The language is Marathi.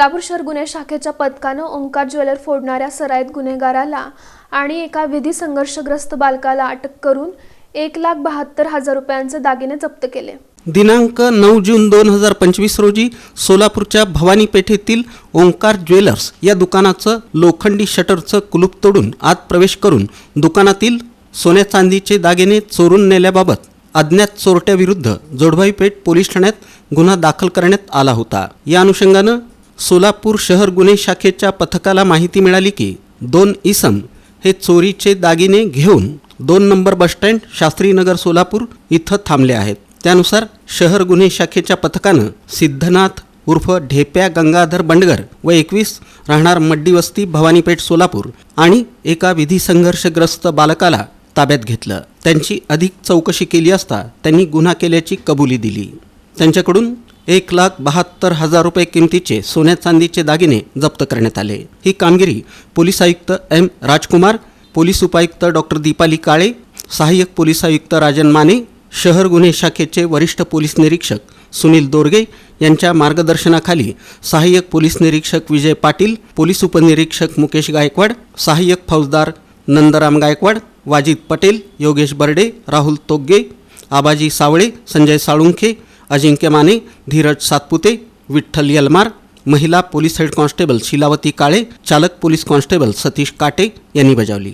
सोलापूर शहर गुन्हे शाखेच्या पथकानं ओंकार ज्वेलर फोडणाऱ्या सराईत गुन्हेगाराला आणि एका विधी संघर्षग्रस्त बालकाला अटक करून एक लाख बहात्तर हजार रुपयांचे दागिने जप्त केले. दिनांक नऊ जून दोन हजार पंचवीस रोजी सोलापूरच्या भवानी पेठेतील ओंकार ज्वेलर्स या दुकानाचं लोखंडी शटरचं कुलूप तोडून आत प्रवेश करून दुकानातील सोन्या चांदीचे दागिने चोरून नेल्याबाबत अज्ञात चोरट्याविरुद्ध जोडभाई पेठ पोलीस ठाण्यात गुन्हा दाखल करण्यात आला होता. या अनुषंगानं सोलापूर शहर गुन्हे शाखेच्या पथकाला माहिती मिळाली की दोन इसम हे चोरीचे दागिने घेऊन दोन नंबर बसस्टँड शास्त्रीनगर सोलापूर इथं थांबले आहेत. त्यानुसार शहर गुन्हे शाखेच्या पथकानं सिद्धनाथ उर्फ ढेप्या गंगाधर बंडगर व एकवीस राहणार मड्डी वस्ती भवानीपेठ सोलापूर आणि एका विधी संघर्षग्रस्त बालकाला ताब्यात घेतलं. त्यांची अधिक चौकशी केली असता त्यांनी गुन्हा केल्याची कबुली दिली. त्यांच्याकडून एक लाख बहात्तर हजार रुपये किमतीचे सोन्या चांदीचे दागिने जप्त करण्यात आले. ही कामगिरी पोलीस आयुक्त एम. राजकुमार पोलीस उपायुक्त डॉक्टर दीपाली काळे सहाय्यक पोलीस आयुक्त राजन माने शहर गुन्हे शाखेचे वरिष्ठ पोलीस निरीक्षक सुनील दोरगे यांच्या मार्गदर्शनाखाली सहाय्यक पोलीस निरीक्षक विजय पाटील पोलीस उपनिरीक्षक मुकेश गायकवाड सहाय्यक फौजदार नंदराम गायकवाड वाजिद पटेल योगेश बर्डे राहुल तोग्गे आबाजी सावळे संजय साळुंखे अजिंक्य माने धीरज सातपुते विठ्ठल यलमार महिला police head constable Shilavati Kale चालक पोलीस कॉन्स्टेबल सतीश काटे यांनी बजावली.